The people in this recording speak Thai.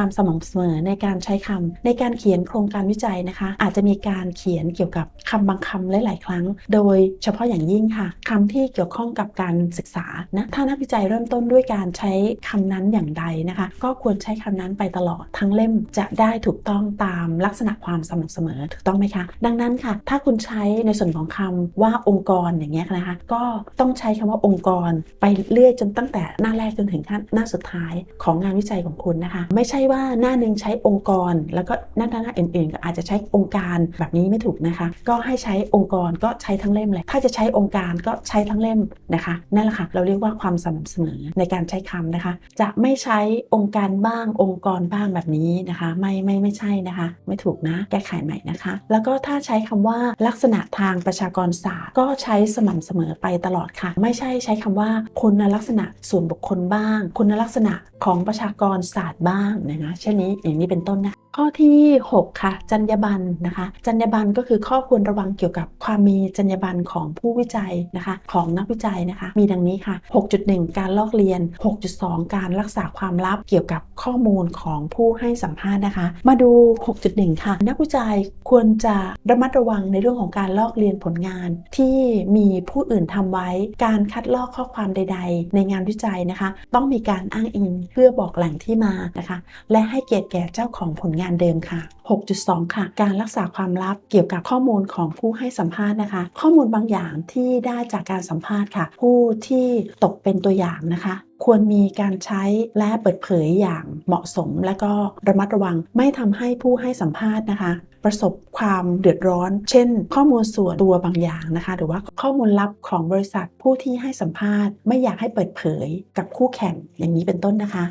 ความสม่ำเสมอในการใช้คำในการเขียนโครงการวิจัยนะคะ อาจจะมีการเขียนเกี่ยวกับคำบางคำหลาย ๆ ครั้ง โดยเฉพาะอย่างยิ่งค่ะคำที่เกี่ยวข้องกับการศึกษานะถ้านักวิจัยเริ่มต้นด้วยการใช้คำนั้นอย่างใดนะคะ ก็ควรใช้คำนั้นไปตลอดทั้งเล่มจะได้ถูกต้องตามลักษณะความสม่ำเสมอถูกต้องไหมคะ ดังนั้นค่ะ ถ้าคุณใช้ในส่วนของคำว่าองค์กรอย่างเงี้ยนะคะ ก็ต้องใช้คำว่าองค์กร ไปเรื่อยจนตั้งแต่หน้าแรกจนถึงหน้าสุดท้ายของงานวิจัยของคุณนะคะ ไม่ใช่ว่าหน้าหนึ่งใช้องค์กร แล้วก็หน้าหน้าอื่นๆก็อาจจะใช้องค์การแบบนี้ไม่ถูกนะคะ ก็ให้ใช้องค์กรก็ใช้ทั้งเล่มเลย ถ้าจะใช้องค์การก็ใช้ทั้งเล่มนะคะนั่นแหละค่ะเราเรียกว่าความสม่ำเสมอในการใช้คำนะคะ จะไม่ใช้องค์การบ้างองค์กรบ้างแบบนี้นะคะ ไม่ไม่ไม่ใช่นะคะ ไม่ถูกนะ แก้ไขใหม่นะคะ แล้วก็ถ้าใช้คำว่าลักษณะทางประชากรศาสตร์ก็ใช้สม่ำเสมอไปตลอดค่ะ ไม่ใช่ใช้คำว่าคุณลักษณะส่วนบุคคลบ้าง คุณลักษณะของประชากรศาสตร์บ้างนะนะ เช่นนี้อย่างนี้เป็นต้นนะข้อที่ 6 ค่ะ จรรยาบรรณนะคะ จรรยาบรรณก็คือข้อควรระวังเกี่ยวกับความมีจรรยาบรรณของผู้วิจัยนะคะ ของนักวิจัยนะคะ มีดังนี้ค่ะ 6.1 การลอกเรียน 6.2 การรักษาความลับเกี่ยวกับข้อมูลของผู้ให้สัมภาษณ์นะคะ มาดู 6.1 ค่ะ นักวิจัยควรจะระมัดระวังในเรื่องของการลอกเรียนผลงาน ที่มีผู้อื่นทำไว้ การคัดลอกข้อความใด ๆ ในงานวิจัยนะคะ ต้องมีการอ้างอิงเพื่อบอกแหล่งที่มานะคะ และให้เกียรติแก่เจ้าของผลงานเดิมค่ะ 6.2 ค่ะ การรักษาความลับเกี่ยวกับข้อมูลของผู้ให้สัมภาษณ์นะคะ ข้อมูลบางอย่างที่ได้จากการสัมภาษณ์ค่ะ ผู้ที่ตกเป็นตัวอย่างนะคะควรมีการใช้และเปิดเผยอย่างเหมาะสม และก็ระมัดระวังไม่ทำให้ผู้ให้สัมภาษณ์นะคะ ประสบความเดือดร้อน เช่น ข้อมูลส่วนตัวบางอย่างนะคะ หรือว่าข้อมูลลับของบริษัทผู้ที่ให้สัมภาษณ์ ไม่อยากให้เปิดเผยกับคู่แข่งอย่างนี้เป็นต้นนะคะ